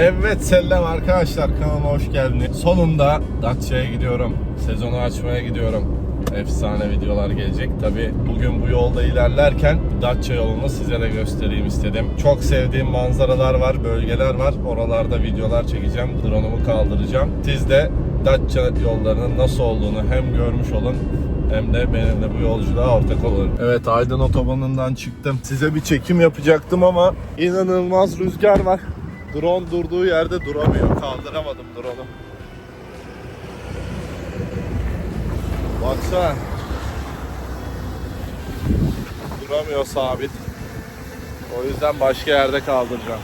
Evet selam arkadaşlar kanalıma hoş geldiniz. Sonunda Datça'ya gidiyorum. Sezonu açmaya gidiyorum. Efsane videolar gelecek. Tabi bugün bu yolda ilerlerken Datça yolunu size de göstereyim istedim. Çok sevdiğim manzaralar var, bölgeler var. Oralarda videolar çekeceğim. Drone'umu kaldıracağım. Siz de Datça yollarının nasıl olduğunu hem görmüş olun hem de benimle bu yolculuğa ortak olun. Evet Aydın Otobanı'ndan çıktım. Size bir çekim yapacaktım ama inanılmaz rüzgar var. Drone durduğu yerde duramıyor. Kaldıramadım drone'u. Baksana. Duramıyor sabit. O yüzden başka yerde kaldıracağım.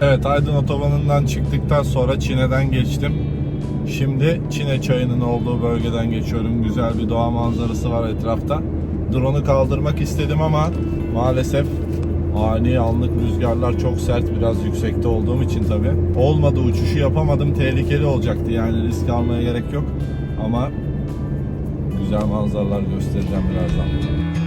Evet Aydın Otobanı'ndan çıktıktan sonra Çine'den geçtim. Şimdi Çine çayının olduğu bölgeden geçiyorum. Güzel bir doğa manzarası var etrafta. Drone'u kaldırmak istedim ama maalesef ani anlık rüzgarlar çok sert biraz yüksekte olduğum için tabi. Olmadı uçuşu yapamadım tehlikeli olacaktı yani risk almaya gerek yok. Ama güzel manzaralar göstereceğim birazdan.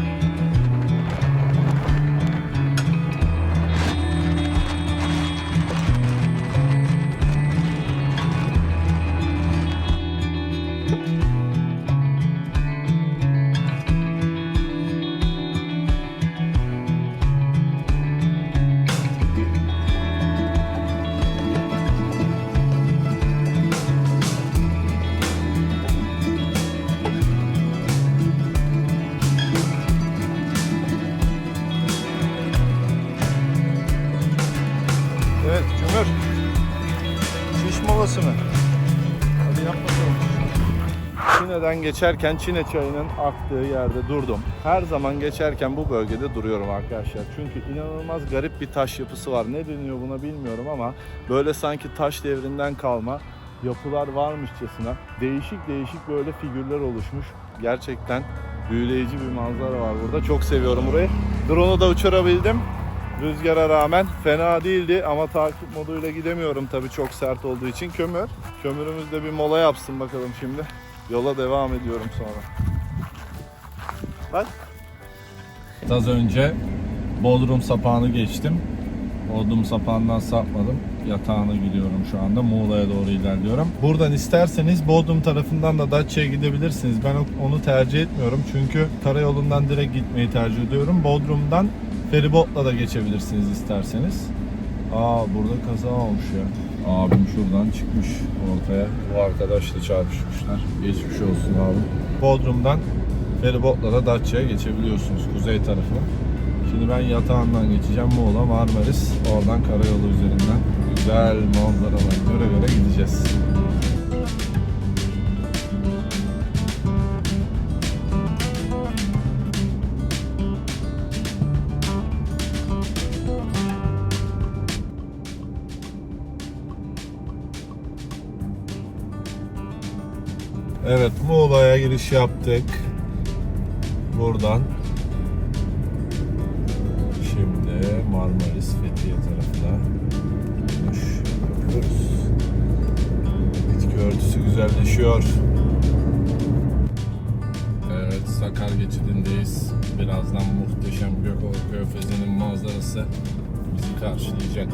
Çine'den geçerken Çine çayının aktığı yerde durdum. Her zaman geçerken bu bölgede duruyorum arkadaşlar. Çünkü inanılmaz garip bir taş yapısı var. Ne deniyor buna bilmiyorum ama böyle sanki taş devrinden kalma yapılar varmışçasına değişik değişik böyle figürler oluşmuş. Gerçekten büyüleyici bir manzara var burada. Çok seviyorum burayı. Drone'u da uçurabildim. Rüzgara rağmen fena değildi ama takip moduyla gidemiyorum tabii çok sert olduğu için kömür. Kömürümüzde bir mola yapsın bakalım şimdi. Yola devam ediyorum sonra. Bak. Az önce Bodrum sapağını geçtim. Bodrum sapağından sapmadım. Yatağına gidiyorum şu anda. Muğla'ya doğru ilerliyorum. Buradan isterseniz Bodrum tarafından da Datça'ya gidebilirsiniz. Ben onu tercih etmiyorum. Çünkü karayolundan direkt gitmeyi tercih ediyorum. Bodrum'dan feribotla da geçebilirsiniz isterseniz. Aa burada kaza olmuş ya. Abim şuradan çıkmış ortaya. Bu arkadaşla çarpışmışlar. Geçmiş olsun abi. Bodrum'dan feribotla da Datça'ya geçebiliyorsunuz kuzey tarafına. Şimdi ben yatağından geçeceğim Muğla, Marmaris. Oradan karayolu üzerinden güzel manzaralar göre göre gideceğiz. Evet Muğla'ya giriş yaptık. Buradan Şimdi Marmaris Fethiye tarafına dönüş yapıyoruz. Bitki örtüsü güzelleşiyor. Evet Sakar geçidindeyiz. Birazdan muhteşem Gökova Körfezi'nin manzarası bizi karşılayacak.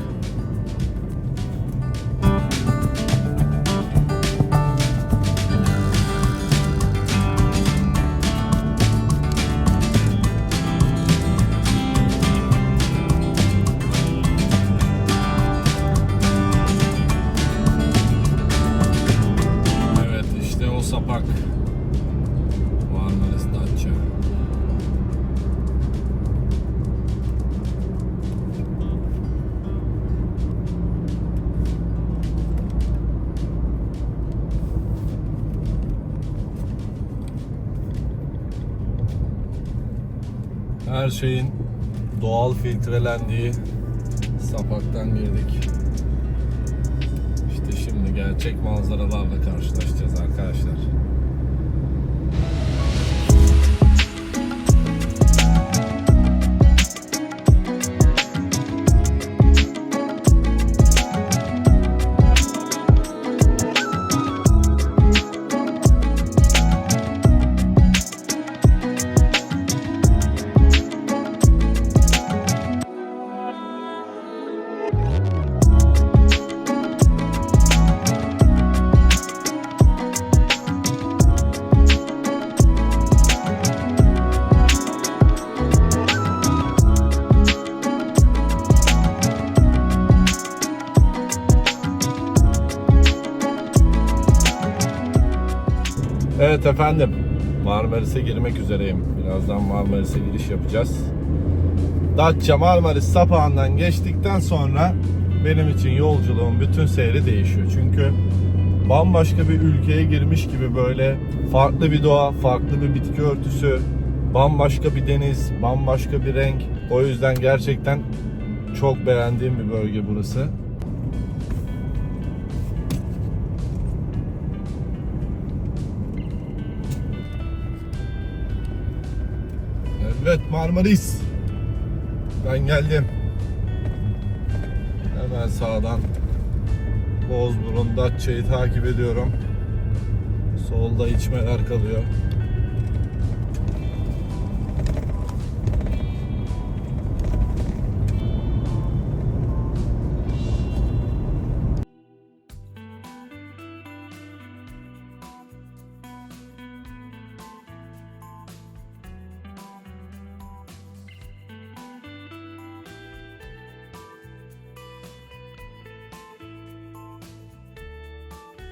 Her şeyin doğal filtrelendiği sapaktan girdik. İşte şimdi gerçek manzaralarla karşılaşacağız arkadaşlar. Evet efendim. Marmaris'e girmek üzereyim. Birazdan Marmaris'e giriş yapacağız. Datça Marmaris sapağından geçtikten sonra benim için yolculuğun bütün seyri değişiyor. Çünkü bambaşka bir ülkeye girmiş gibi böyle farklı bir doğa, farklı bir bitki örtüsü, bambaşka bir deniz, bambaşka bir renk. O yüzden gerçekten çok beğendiğim bir bölge burası. Evet Marmaris. Ben geldim. Hemen sağdan Bozburun Datça'yı takip ediyorum. Solda içmeler kalıyor.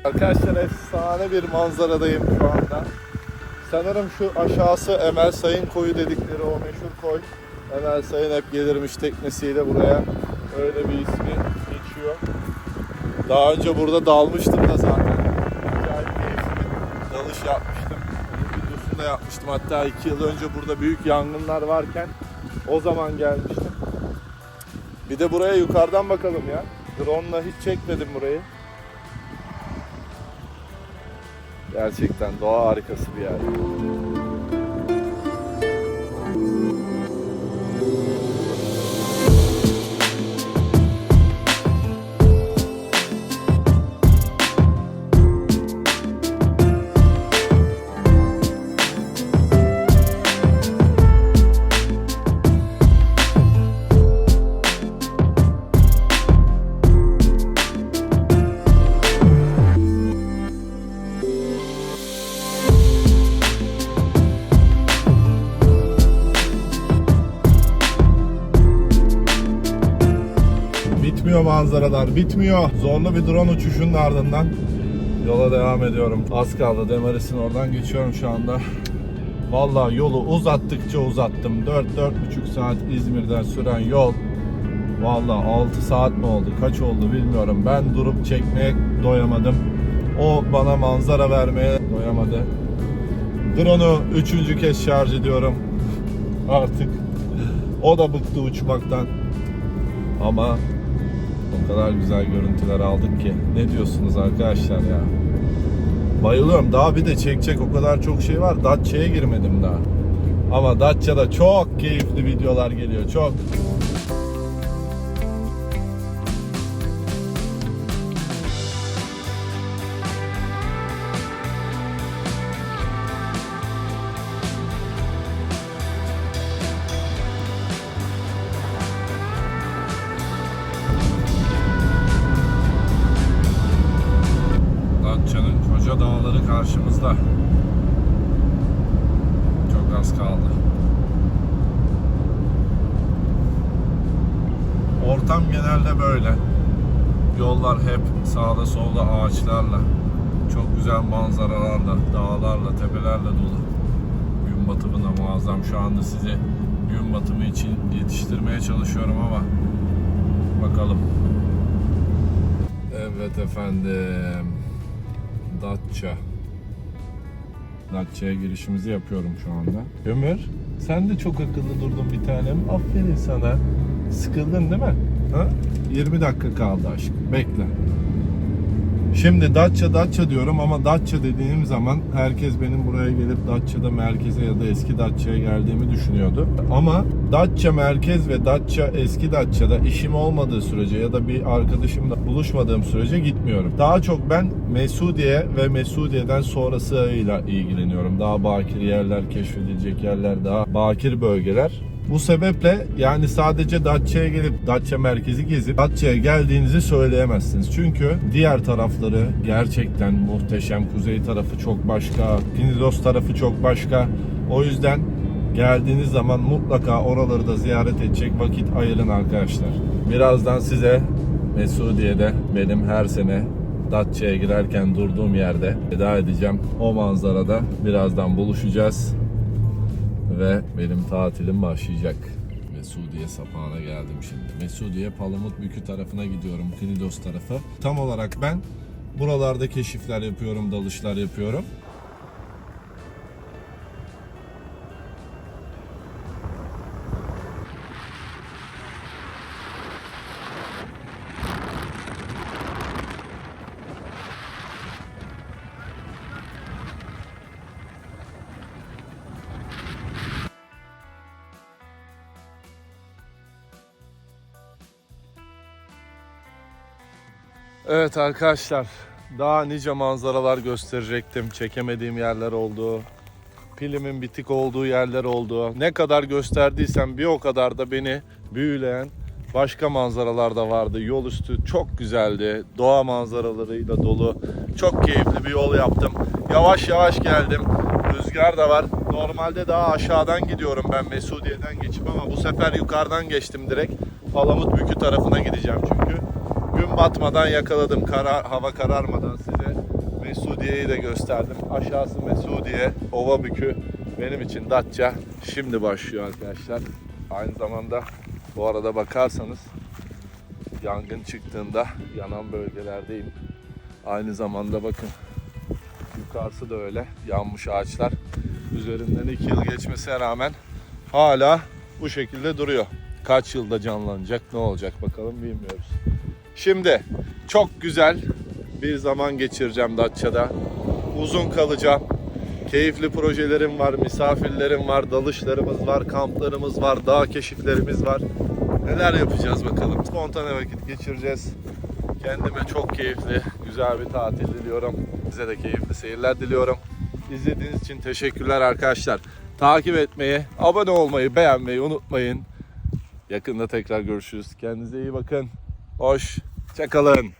Arkadaşlar efsane bir manzaradayım şu anda. Sanırım şu aşağısı Emel Sayın koyu dedikleri o meşhur koy. Emel Sayın hep gelirmiş teknesiyle buraya. Öyle bir ismi geçiyor. Daha önce burada dalmıştım da zaten. Acayip keyifli dalış yapmıştım. Onun videosunu da yapmıştım. Hatta iki yıl önce burada büyük yangınlar varken o zaman gelmiştim. Bir de buraya yukarıdan bakalım ya. Drone'la hiç çekmedim burayı. Gerçekten doğa harikası bir yer. Manzaralar, bitmiyor. Zorlu bir drone uçuşunun ardından yola devam ediyorum. Az kaldı Demaris'in oradan geçiyorum şu anda. Vallahi yolu uzattıkça uzattım. 4-4,5 saat İzmir'den süren yol. Vallahi 6 saat mi oldu, kaç oldu bilmiyorum. Ben durup çekmeye doyamadım. O bana manzara vermeye doyamadı. Drone'u üçüncü kez şarj ediyorum. Artık o da bıktı uçmaktan. Ama o kadar güzel görüntüler aldık ki. Ne diyorsunuz arkadaşlar ya? Bayılıyorum. Daha bir de çekecek o kadar çok şey var. Datça'ya girmedim daha. Ama Datça'da çok keyifli videolar geliyor. Çok. Karşımızda. Çok az kaldı. Ortam genelde böyle. Yollar hep sağda solda ağaçlarla, çok güzel manzaralarla, dağlarla, tepelerle dolu. Gün batımı da muazzam. Şu anda size gün batımı için yetiştirmeye çalışıyorum ama bakalım. Evet efendim. Datça. Datça'ya girişimizi yapıyorum şu anda. Ömür, sen de çok akıllı durdun bir tanem. Aferin sana. Sıkıldın değil mi? Ha? 20 dakika kaldı aşkım. Bekle. Şimdi Datça Datça diyorum ama Datça dediğim zaman herkes benim buraya gelip Datça'da merkeze ya da eski Datça'ya geldiğimi düşünüyordu. Ama Datça merkez ve Datça eski Datça'da işim olmadığı sürece ya da bir arkadaşımla buluşmadığım sürece gitmiyorum. Daha çok ben Mesudiye ve Mesudiye'den sonrasıyla ilgileniyorum. Daha bakir yerler, keşfedilecek yerler, daha bakir bölgeler. Bu sebeple yani sadece Datça'ya gelip Datça merkezi gezip Datça'ya geldiğinizi söyleyemezsiniz. Çünkü diğer tarafları gerçekten muhteşem. Kuzey tarafı çok başka, Pinidos tarafı çok başka. O yüzden geldiğiniz zaman mutlaka oraları da ziyaret edecek vakit ayırın arkadaşlar. Birazdan size Mesudiye'de benim her sene Datça'ya girerken durduğum yerde veda edeceğim. O manzarada birazdan buluşacağız. Ve benim tatilim başlayacak. Mesudiye sapağına geldim şimdi. Mesudiye Palamut Bükü tarafına gidiyorum. Knidos tarafı. Tam olarak ben buralarda keşifler yapıyorum, dalışlar yapıyorum. Evet arkadaşlar, daha nice manzaralar gösterecektim. Çekemediğim yerler oldu. Pilimin bitik olduğu yerler oldu. Ne kadar gösterdiysem bir o kadar da beni büyüleyen başka manzaralar da vardı. Yol üstü çok güzeldi. Doğa manzaralarıyla dolu. Çok keyifli bir yol yaptım. Yavaş yavaş geldim. Rüzgar da var. Normalde daha aşağıdan gidiyorum ben Mesudiye'den geçip ama bu sefer yukarıdan geçtim direkt. Palamut Bükü tarafına gideceğim çünkü. Gün batmadan yakaladım. Kara, hava kararmadan size Mesudiye'yi de gösterdim. Aşağısı Mesudiye, Ova Bükü benim için Datça. Şimdi başlıyor arkadaşlar. Aynı zamanda bu arada bakarsanız yangın çıktığında yanan bölgelerdeyim. Aynı zamanda bakın yukarısı da öyle yanmış ağaçlar. Üzerinden iki yıl geçmesine rağmen hala bu şekilde duruyor. Kaç yılda canlanacak ne olacak bakalım bilmiyoruz. Şimdi çok güzel bir zaman geçireceğim Datça'da. Uzun kalacağım. Keyifli projelerim var, misafirlerim var, dalışlarımız var, kamplarımız var, dağ keşiflerimiz var. Neler yapacağız bakalım. Spontane vakit geçireceğiz. Kendime çok keyifli, güzel bir tatil diliyorum. Size de keyifli seyirler diliyorum. İzlediğiniz için teşekkürler arkadaşlar. Takip etmeyi, abone olmayı, beğenmeyi unutmayın. Yakında tekrar görüşürüz. Kendinize iyi bakın. Hoş. Çakalın.